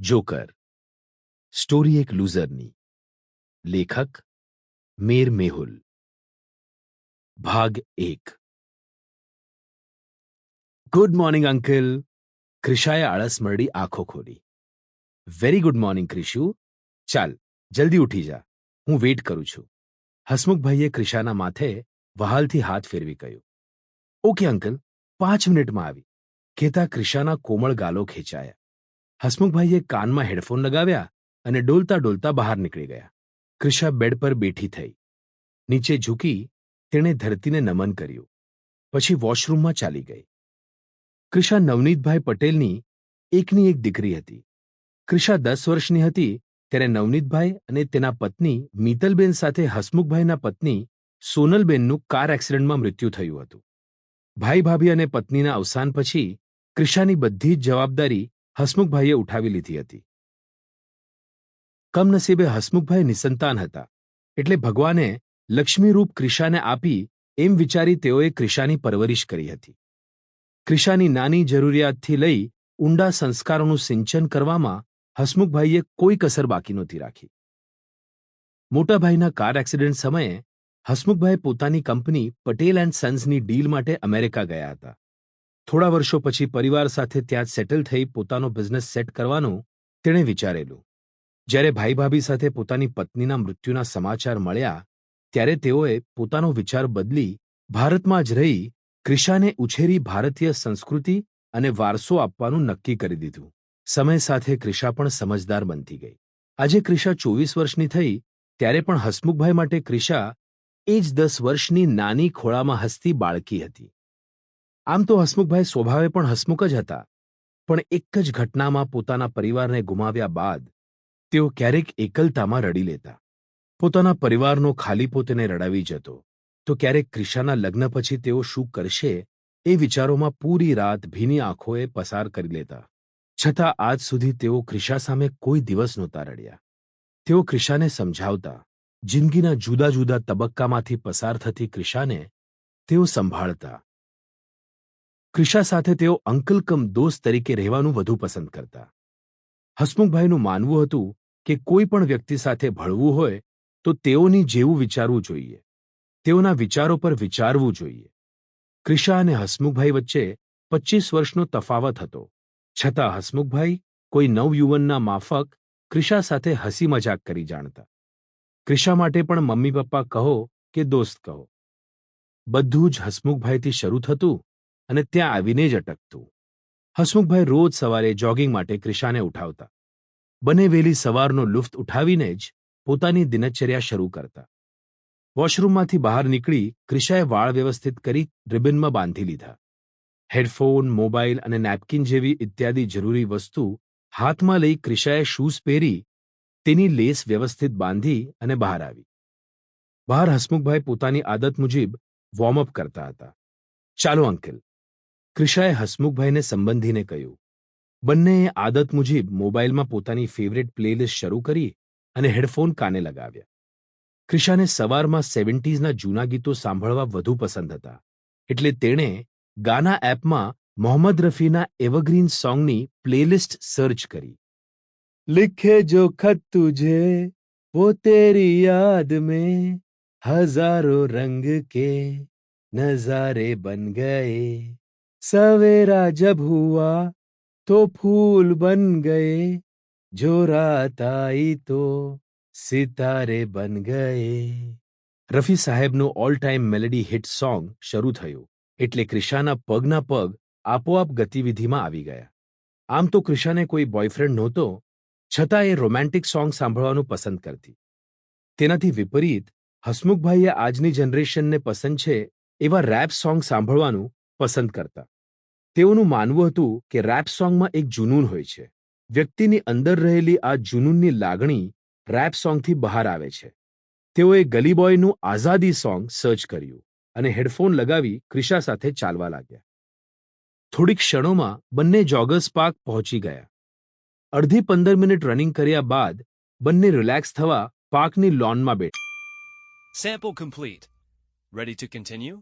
Joker story એક લૂઝરની લેખક મેર મેહુલ ભાગ એક ગુડ મોર્નિંગ અંકલ ક્રિશાએ આળસ મરડી આંખો ખોલી વેરી ગુડ મોર્નિંગ ક્રિશુ ચાલ જલ્દી ઉઠી જા હું વેઇટ કરું છું હસમુખભાઈએ ક્રિશાના માથે વહાલથી હાથ ફેરવી કહ્યું ઓકે અંકલ પાંચ મિનિટમાં આવી કહેતા ક્રિશાના કોમળ ગાલો ખેંચાયા હસમુખભાઈએ કાનમાં હેડફોન લગાવ્યા અને ડોલતા ડોલતા બહાર નીકળી ગયા. ક્રિશા બેડ પર બેઠી થઈ. નીચે ઝૂકી તેણે ધરતીને નમન કર્યું. પછી વોશરૂમમાં ચાલી ગઈ. ક્રિશા નવનીતભાઈ પટેલની એકની એક દીકરી હતી. ક્રિશા દસ વર્ષની હતી ત્યારે નવનીતભાઈ અને તેના પત્ની મિતલબેન સાથે હસમુખભાઈના પત્ની સોનલબેનનું કાર એક્સિડન્ટમાં મૃત્યુ થયું હતું. ભાઈ ભાભી અને પત્નીના અવસાન પછી ક્રિશાની બધી જ જવાબદારી હસમુખભાઈએ ઉઠાવી લીધી હતી. કમનસીબે હસમુખભાઈ નિસંતાન હતા. એટલે ભગવાને લક્ષ્મીરૂપ ક્રિશાને આપી એમ વિચારી તેઓએ ક્રિશાની પરવરિશ કરી હતી. ક્રિશાની નાની જરૂરિયાતથી લઈ ઊંડા સંસ્કારોનું સિંચન કરવામાં હસમુખભાઈએ કોઈ કસર બાકી નહોતી રાખી. મોટાભાઈના કાર એક્સિડન્ટ સમયે હસમુખભાઈ પોતાની કંપની પટેલ એન્ડ સન્સની ડીલ માટે અમેરિકા ગયા હતા. થોડા વર્ષો પછી પરિવાર સાથે ત્યાં જ સેટલ થઈ પોતાનો બિઝનેસ સેટ કરવાનું તેણે વિચારેલું. જ્યારે ભાઈ ભાભી સાથે પોતાની પત્નીના મૃત્યુના સમાચાર મળ્યા, ત્યારે તેઓએ પોતાનો વિચાર બદલી ભારતમાં જ રહી ક્રિશાને ઉછેરી ભારતીય સંસ્કૃતિ અને વારસો આપવાનું નક્કી કરી દીધું. સમય સાથે ક્રિશા પણ સમજદાર બનતી ગઈ. આજે ક્રિશા ચોવીસ વર્ષની થઈ, ત્યારે પણ હસમુખભાઈ માટે ક્રિશા એ જ દસ વર્ષની નાની ખોળામાં હસતી બાળકી હતી. આમ તો હસમુખભાઈ સ્વભાવે પણ હસમુખ જ હતા. પણ એક જ ઘટનામાં પોતાના પરિવારને ગુમાવ્યા બાદ તેઓ ક્યારેક એકલતામાં રડી લેતા. પોતાના પરિવારનો ખાલીપો તેને રડાવી જતો. તો ક્યારેક ક્રિશાના લગ્ન પછી તેઓ શું કરશે એ વિચારોમાં પૂરી રાત ભીની આંખોએ પસાર કરી લેતા. છતાં આજ સુધી તેઓ ક્રિશા સામે કોઈ દિવસ નહોતા રડ્યા. તેઓ ક્રિશાને સમજાવતા, જિંદગીના જુદા જુદા તબક્કામાંથી પસાર થતી ક્રિશાને તેઓ સંભાળતા. ક્રિશા સાથે તેઓ અંકલ કમ દોસ્ત તરીકે રહેવાનું વધુ પસંદ કરતા. હસમુખભાઈનું માનવું હતું કે કોઈ પણ વ્યક્તિ સાથે ભળવું હોય તો તેઓની જેવું વિચારવું જોઈએ. તેઓના વિચારો પર વિચારવું જોઈએ. ક્રિશા અને હસમુખભાઈ વચ્ચે પચીસ વર્ષનો તફાવત હતો. છતાં હસમુખભાઈ કોઈ નવયુવનના માફક ક્રિશા સાથે હસી મજાક કરી જાણતા. ક્રિશા માટે પણ મમ્મી પપ્પા કહો કે દોસ્ત કહો. બધું જ હસમુખભાઈથી શરૂ થતું અને ત્યાં આવીને જ અટકતું. હસમુખભાઈ રોજ સવારે જોગિંગ માટે ક્રિશાને ઉઠાવતા. બને વહેલી સવારનો લુફ્ત ઉઠાવીને જ પોતાની દિનચર્યા શરૂ કરતા. વોશરૂમમાંથી બહાર નીકળી ક્રિશાએ વાળ વ્યવસ્થિત કરી રિબનમાં બાંધી લીધા. હેડફોન, મોબાઈલ અને નેપકિન જેવી ઇત્યાદિ જરૂરી વસ્તુ હાથમાં લઈ ક્રિશાએ શૂઝ પહેરી તેની લેસ વ્યવસ્થિત બાંધી અને બહાર આવી. બહાર હસમુખભાઈ પોતાની આદત મુજબ વોર્મઅપ કરતા હતા. ચાલો અંકલ ક્રિશાએ હસમુખભાઈને સંબંધીને કહ્યું, બંનેએ આદત મુજબ મોબાઈલમાં પોતાની ફેવરેટ પ્લેલિસ્ટ શરૂ કરી અને હેડફોન કાને લગાવ્યા. ક્રિશાને સવારમાં સેવન્ટીઝના જૂના ગીતો સાંભળવા વધુ પસંદ હતા. એટલે તેણે ગાના એપમાં મોહમ્મદ રફીના એવરગ્રીન સોંગની પ્લેલિસ્ટ સર્ચ કરી. લિખે જો ખત તુજે, વો તેરી યાદ મેં, હજારો રંગ કે નઝારે બન ગયે सवेरा जब हुआ तो फूल बन गए जो रात आई तो સિતારે બન ગયે રફી સાહેબનું all time melody hit song શરૂ થયું એટલે ક્રિશાના પગના પગ આપોઆપ ગતિવિધિમાં આવી ગયા આમ તો ક્રિશાને કોઈ બોયફ્રેન્ડ નહોતો છતાં એ રોમેન્ટિક સોંગ સાંભળવાનું પસંદ કરતી તેનાથી વિપરીત હસમુખભાઈએ આજની જનરેશનને પસંદ છે એવા રેપ સોંગ સાંભળવાનું પસંદ કરતા. તેઓનું માનવું હતું કે રેપ સોંગમાં એક જુનૂન હોય છે. વ્યક્તિની અંદર રહેલી આ જુનૂનની લાગણી રેપ સોંગથી બહાર આવે છે. તેઓએ ગલી બોયનું આઝાદી સોંગ સર્ચ કર્યું અને હેડફોન લગાવી ક્રિશા સાથે ચાલવા લાગ્યા. થોડીક ક્ષણોમાં બંને જોગર્સ પાર્ક પહોંચી ગયા. અડધી પંદર મિનિટ રનિંગ કર્યા બાદ બંને રિલેક્સ થવા પાર્કની લોનમાં બેઠા. Sample complete ready to continue?